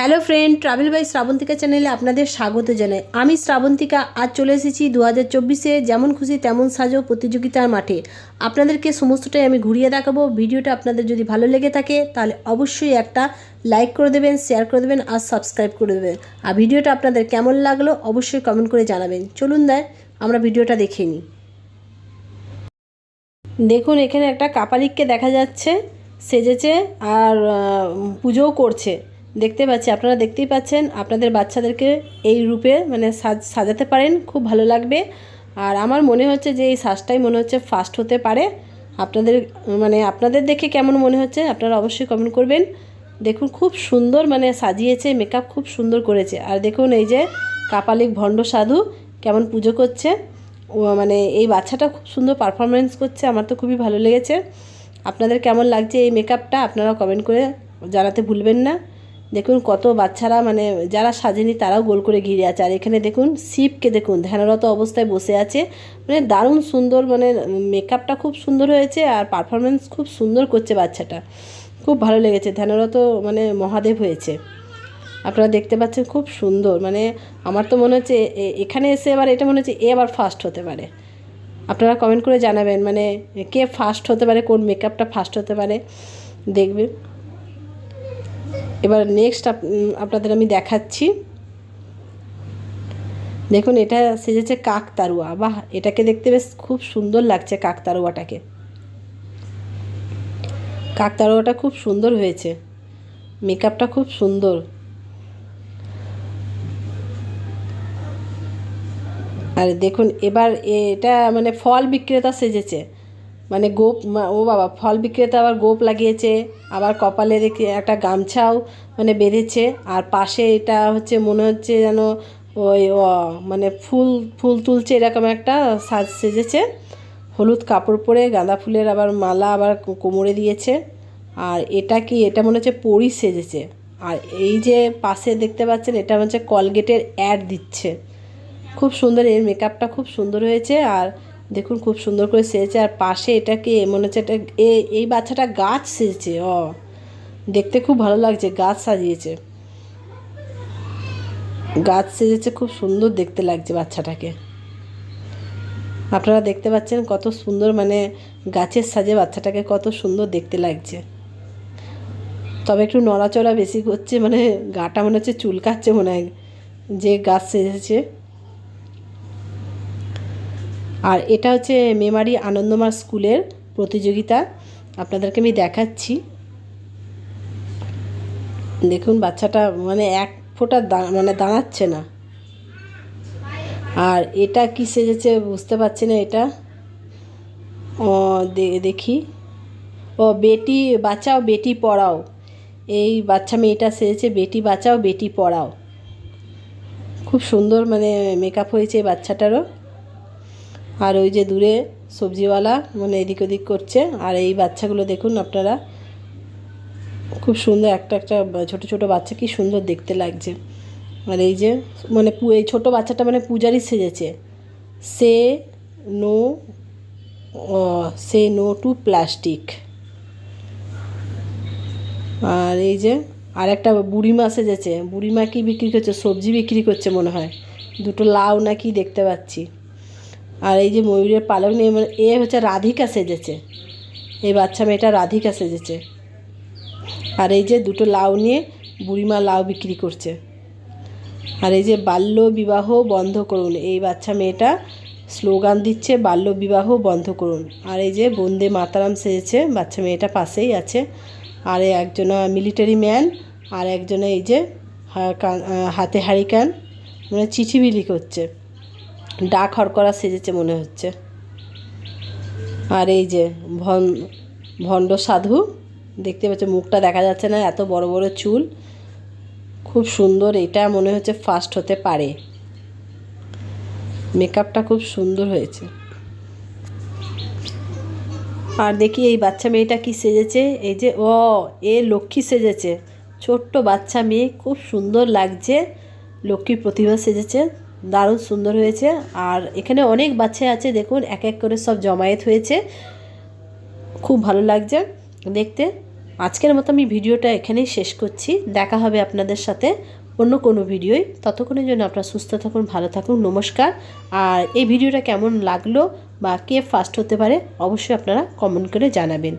Hello friend, travel by Srabantika চ্যানেলে আপনাদের স্বাগত জানাই। আমি শ্রাবন্তিকা, আজ চলে এসেছি দু হাজার চব্বিশে, যেমন খুশি তেমন সাজো প্রতিযোগিতার মাঠে। আপনাদেরকে সমস্তটাই আমি ঘুরিয়ে দেখাবো। ভিডিওটা আপনাদের যদি ভালো লেগে থাকে, তাহলে অবশ্যই একটা লাইক করে দেবেন, শেয়ার করে দেবেন আর সাবস্ক্রাইব করে দেবেন। আর ভিডিওটা আপনাদের কেমন লাগল, অবশ্যই কমেন্ট করে জানাবেন। চলুন দেয় আমরা ভিডিওটা দেখে নিই। দেখুন, এখানে একটা কাপালিককে দেখা যাচ্ছে, সেজেছে আর পুজোও করছে। দেখতে পাচ্ছি, আপনারা দেখতেই পাচ্ছেন, আপনাদের বাচ্চাদেরকে এই রূপে মানে সাজ, সাজাতে পারেন, খুব ভালো লাগবে। আর আমার মনে হচ্ছে যে এই সাজটাই মনে হচ্ছে ফার্স্ট হতে পারে। আপনাদের মানে আপনাদের দেখে কেমন মনে হচ্ছে, আপনারা অবশ্যই কমেন্ট করবেন। দেখুন, খুব সুন্দর মানে সাজিয়েছে মেকআপ খুব সুন্দর করেছে। আর দেখুন, এই যে কাপালিক ভণ্ড সাধু কেমন পুজো করছে। ও মানে এই বাচ্চাটা খুব সুন্দর পারফরমেন্স করছে, আমার তো খুবই ভালো লেগেছে। আপনাদের কেমন লাগছে এই মেকআপটা আপনারা কমেন্ট করে জানাতে ভুলবেন না। দেখুন কত বাচ্চারা মানে যারা সাজেনি তারাও গোল করে ঘিরে আছে। আর এখানে দেখুন শিবকে দেখুন, ধ্যানরত অবস্থায় বসে আছে। মানে দারুণ সুন্দর মানে মেকআপটা খুব সুন্দর হয়েছে আর পারফরমেন্স খুব সুন্দর করছে বাচ্চাটা। খুব ভালো লেগেছে, ধ্যানরত মানে মহাদেব হয়েছে। আপনারা দেখতে পাচ্ছেন খুব সুন্দর মানে আমার তো মনে হচ্ছে এখানে এসে এবার এটা মনে হচ্ছে এ আবার ফার্স্ট হতে পারে। আপনারা কমেন্ট করে জানাবেন মানে কে ফার্স্ট হতে পারে, কোন মেকআপটা ফার্স্ট হতে পারে দেখবে এবার নেক্সট আপনাদের আমি দেখাচ্ছি। দেখুন, এটা সেজেছে কাকতারুয়া বাহ, এটাকে দেখতে বেশ খুব সুন্দর লাগছে কাকতারুয়াটাকে কাকতারুয়াটা খুব সুন্দর হয়েছে। মেকআপটা খুব সুন্দর। আর দেখুন, এবার এটা মানে ফল বিক্রেতা সেজেছে। মানে গোপ ও বাবা, ফল বিক্রেতা আবার গোপ লাগিয়েছে, আবার কপালে দেখে একটা গামছাও মানে বেঁধেছে, আর পাশে এটা হচ্ছে মনে হচ্ছে যেন ওই মানে ফুল ফুল তুলছে এরকম একটা সাজ সেজেছে, হলুদ কাপড় পরে গাঁদা ফুলের আবার মালা আবার কোমরে দিয়েছে, আর এটা কি, এটা মনে হচ্ছে পরি সেজেছে, আর এই যে পাশে দেখতে পাচ্ছেন এটা হচ্ছে কলগেটের অ্যাড দিচ্ছে, খুব সুন্দর, এর মেকআপটা খুব সুন্দর হয়েছে, আর দেখুন খুব সুন্দর করে সেজেছে, আর পাশে এটাকে মনে হচ্ছে এটা এই বাচ্চাটা গাছ সেজেছে, ও। দেখতে খুব ভালো লাগছে, গাছ সাজিয়েছে। গাছ সেজেছে, খুব সুন্দর দেখতে লাগছে বাচ্চাটাকে। আপনারা দেখতে পাচ্ছেন কত সুন্দর মানে গাছের সাজে বাচ্চাটাকে কত সুন্দর দেখতে লাগছে। তবে একটু নড়াচড়া বেশি করছে মানে গাটা মনে হচ্ছে চুলকাচ্ছে মনে হয়, যে গাছ সেজেছে। আর এটা হচ্ছে মেমারি আনন্দমার স্কুলের প্রতিযোগিতা। আপনাদেরকে আমি দেখাচ্ছি। দেখুন, বাচ্চাটা মানে এক ফোঁটা মানে দাঁড়াচ্ছে না। আর এটা কি সেজেছে বুঝতে পারছি না এটা। ও দেখি। ও, বেটি, বাঁচাও, বেটি পড়াও। এই বাচ্চা মেয়েটা সেজেছে, বেটি বাঁচাও, বেটি পড়াও। খুব সুন্দর মানে মেকআপ হয়েছে বাচ্চাটারও। আর ওই যে দূরে সবজিওয়ালা মানে এদিক ওদিক করছে, আর এই বাচ্চাগুলো দেখুন আপনারা। খুব সুন্দর একটা একটা ছোট ছোট বাচ্চা, কি সুন্দর দেখতে লাগছে। আর এই যে মানে এই ছোটো বাচ্চাটা মানে পূজারই সেজেছে। Say no say no to plastic. আর এই যে, আর একটা বুড়িমা সেজেছে। বুড়িমা কি বিক্রি করছে? সবজি বিক্রি করছে মনে হয়। দুটো লাউ নাকি দেখতে পাচ্ছি। আর এই যে ময়ূরের পালক নিয়ে মানে এ হচ্ছে রাধিকা সেজেছে। এই বাচ্চা মেয়েটা রাধিকা সেজেছে। আর এই যে দুটো লাউ নিয়ে বুড়িমা লাউ বিক্রি করছে। আর এই যে বাল্য বিবাহ বন্ধ করুন, এই বাচ্চা মেয়েটা স্লোগান দিচ্ছে বাল্য বিবাহ বন্ধ করুন। আর এই যে বন্দে মাতারাম সেজেছে, বাচ্চা মেয়েটা পাশেই আছে। আর একজন মিলিটারি ম্যান, আর একজনে এই যে হাতে হারিকান মানে চিঠি বিলি করছে। ডাক হরকরা সেজেছে মনে হচ্ছে। আর এই যে ভন, ভণ্ড সাধু, দেখতে পাচ্ছ মুখটা দেখা যাচ্ছে না, এত বড় বড় চুল। খুব সুন্দর, এটা মনে হচ্ছে ফার্স্ট হতে পারে। মেকআপটা খুব সুন্দর হয়েছে। আর দেখি এই বাচ্চা মেয়েটা কি সেজেছে? এই যে, ও, এ লক্ষ্মী সেজেছে। ছোট্ট বাচ্চা মেয়ে, খুব সুন্দর লাগছে। লক্ষ্মীর প্রতিভা সেজেছে। দারুণ সুন্দর হয়েছে। আর এখানে অনেক বাচ্চা আছে, দেখুন, এক এক করে সব জমায়েত হয়েছে। খুব ভালো লাগছে দেখতে। আজকের মতো আমি ভিডিওটা এখানেই শেষ করছি। দেখা হবে আপনাদের সাথে অন্য কোনো ভিডিওই ততক্ষণের জন্য আপনারা সুস্থ থাকুন, ভালো থাকুন, নমস্কার। আর এই ভিডিওটা কেমন লাগল বা কে ফার্স্ট হতে পারে, অবশ্যই আপনারা কমেন্ট করে জানাবেন।